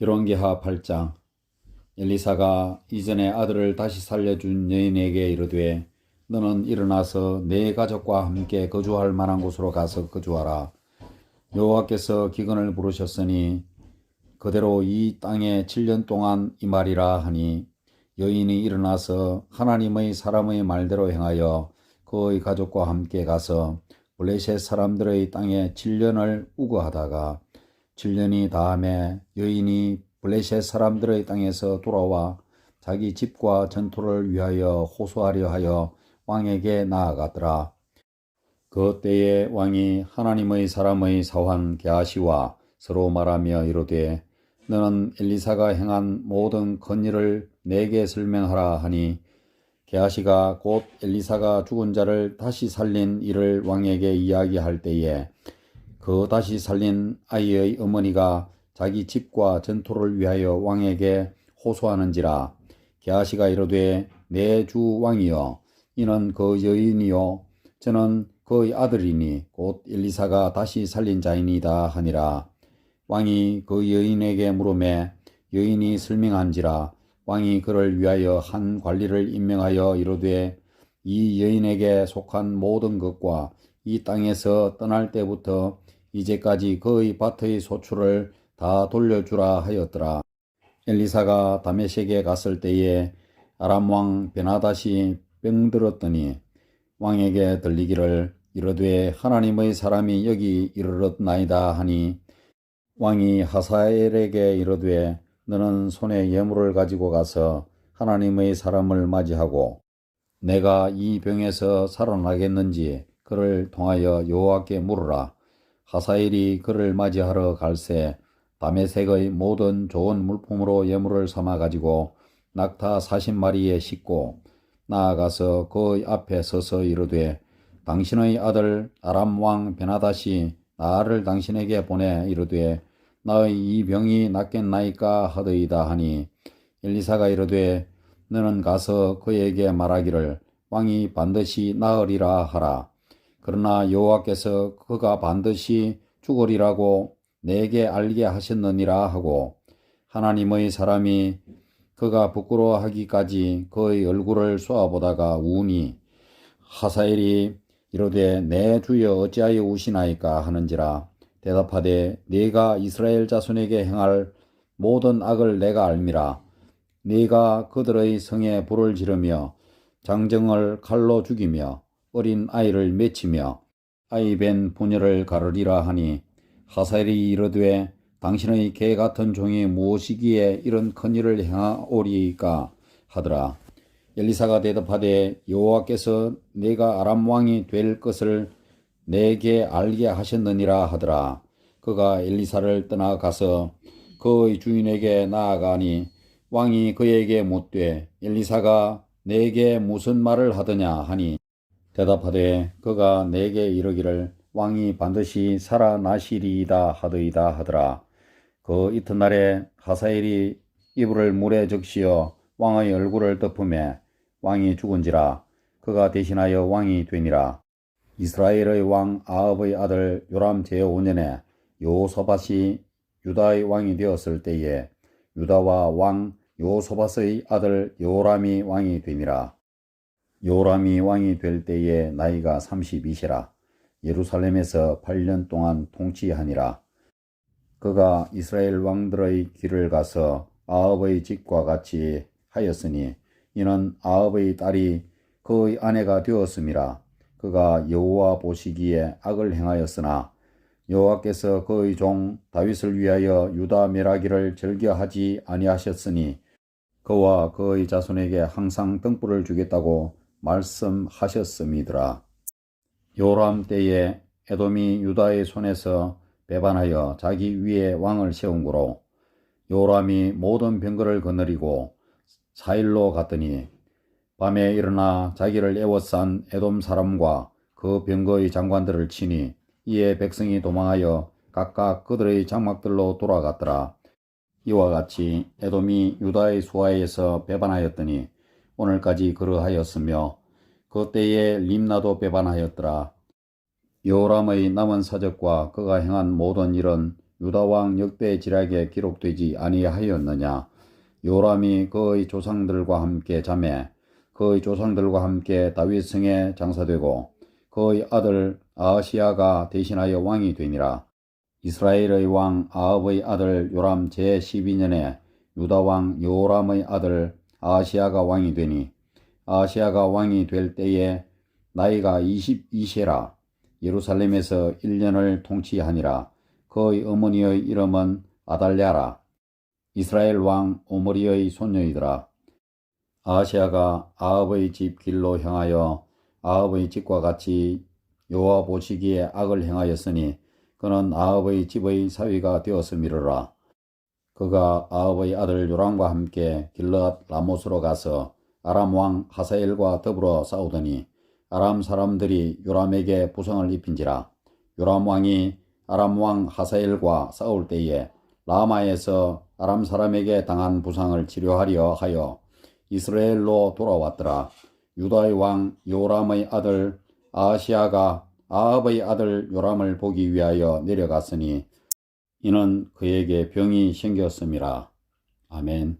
열왕기하 8장 엘리사가 이전에 아들을 다시 살려준 여인에게 이르되 너는 일어나서 내 가족과 함께 거주할 만한 곳으로 가서 거주하라. 여호와께서 기근을 부르셨으니 그대로 이 땅에 7년 동안 임하리라 하니 여인이 일어나서 하나님의 사람의 말대로 행하여 그의 가족과 함께 가서 블레셋 사람들의 땅에 7년을 우거하다가 7년이 다음에 여인이 블레셋 사람들의 땅에서 돌아와 자기 집과 전투를 위하여 호소하려 하여 왕에게 나아가더라. 그 때에 왕이 하나님의 사람의 사환 게하시와 서로 말하며 이르되 너는 엘리사가 행한 모든 건일을 내게 설명하라 하니 게하시가 곧 엘리사가 죽은 자를 다시 살린 일을 왕에게 이야기할 때에 그 다시 살린 아이의 어머니가 자기 집과 전투를 위하여 왕에게 호소하는지라 게하시가 이르되 내 주 왕이여 이는 그 여인이요. 저는 그의 아들이니 곧 엘리사가 다시 살린 자이니다 하니라. 왕이 그 여인에게 물음에 여인이 설명한지라 왕이 그를 위하여 한 관리를 임명하여 이르되 이 여인에게 속한 모든 것과 이 땅에서 떠날 때부터 이제까지 그의 밭의 소출을 다 돌려주라 하였더라. 엘리사가 다메섹에 갔을 때에 아람 왕 베나다시 병들었더니 왕에게 들리기를 이르되 하나님의 사람이 여기 이르렀나이다 하니 왕이 하사엘에게 이르되 너는 손에 예물을 가지고 가서 하나님의 사람을 맞이하고 내가 이 병에서 살아나겠는지 그를 통하여 여호와께 물으라. 하사엘이 그를 맞이하러 갈새 다메색의 모든 좋은 물품으로 예물을 삼아 가지고 낙타 40마리에 싣고 나아가서 그 앞에 서서 이르되 당신의 아들 아람 왕 베나다시 나를 당신에게 보내 이르되 나의 이 병이 낫겠나이까 하더이다 하니 엘리사가 이르되 너는 가서 그에게 말하기를 왕이 반드시 나으리라 하라 그러나 여호와께서 그가 반드시 죽으리라고 내게 알게 하셨느니라 하고 하나님의 사람이 그가 부끄러워하기까지 그의 얼굴을 쏘아보다가 우니 하사엘이 이르되 내 주여 어찌하여 우시나이까 하는지라 대답하되 네가 이스라엘 자손에게 행할 모든 악을 내가 알미라. 네가 그들의 성에 불을 지르며 장정을 칼로 죽이며 어린 아이를 맺히며 아이 벤 부녀를 가르리라 하니 하사엘이 이르되 당신의 개 같은 종이 무엇이기에 이런 큰 일을 행하오리까 하더라. 엘리사가 대답하되 여호와께서 내가 아람 왕이 될 것을 내게 알게 하셨느니라 하더라. 그가 엘리사를 떠나 가서 그의 주인에게 나아가니 왕이 그에게 묻되 엘리사가 내게 무슨 말을 하더냐 하니 대답하되 그가 내게 이르기를 왕이 반드시 살아나시리이다 하더이다 하더라. 그 이튿날에 하사엘이 이불을 물에 적시어 왕의 얼굴을 덮음에 왕이 죽은지라 그가 대신하여 왕이 되니라. 이스라엘의 왕 아합의 아들 요람 제5년에 요소밭이 유다의 왕이 되었을 때에 유다와 왕 요소밭의 아들 요람이 왕이 되니라. 요람이 왕이 될 때에 나이가 32시라. 예루살렘에서 8년 동안 통치하니라. 그가 이스라엘 왕들의 길을 가서 아합의 집과 같이 하였으니 이는 아합의 딸이 그의 아내가 되었음이라. 그가 여호와 보시기에 악을 행하였으나 여호와께서 그의 종 다윗을 위하여 유다 멸하기를 즐겨하지 아니하셨으니 그와 그의 자손에게 항상 등불을 주겠다고 말씀하셨음이더라. 요람 때에 에돔이 유다의 손에서 배반하여 자기 위에 왕을 세운 거로 요람이 모든 병거를 거느리고 사일로 갔더니 밤에 일어나 자기를 애워싼 에돔 사람과 그 병거의 장관들을 치니 이에 백성이 도망하여 각각 그들의 장막들로 돌아갔더라. 이와 같이 에돔이 유다의 수하에서 배반하였더니 오늘까지 그러하였으며 그 때에 림나도 배반하였더라. 요람의 남은 사적과 그가 행한 모든 일은 유다 왕 역대 지략에 기록되지 아니하였느냐 요람이 그의 조상들과 함께 자매 그의 조상들과 함께 다윗 성에 장사되고 그의 아들 아하시아가 대신하여 왕이 되니라 이스라엘의 왕 아합의 아들 요람 제12년에 유다 왕 요람의 아들 아하시아가 왕이 되니 아하시아가 왕이 될 때에 나이가 22세라. 예루살렘에서 1년을 통치하니라. 그의 어머니의 이름은 아달랴라. 이스라엘 왕 오므리의 손녀이더라. 아하시아가 아합의 집 길로 향하여 아합의 집과 같이 여호와 보시기에 악을 행하였으니 그는 아합의 집의 사위가 되었음이로라 그가 아합의 아들 요람과 함께 길르앗 라못으로 가서 아람 왕 하사엘과 더불어 싸우더니 아람 사람들이 요람에게 부상을 입힌지라. 요람 왕이 아람 왕 하사엘과 싸울 때에 라마에서 아람 사람에게 당한 부상을 치료하려 하여 이스라엘로 돌아왔더라. 유다의 왕 요람의 아들 아시아가 아합의 아들 요람을 보기 위하여 내려갔으니 이는 그에게 병이 생겼음이라. 아멘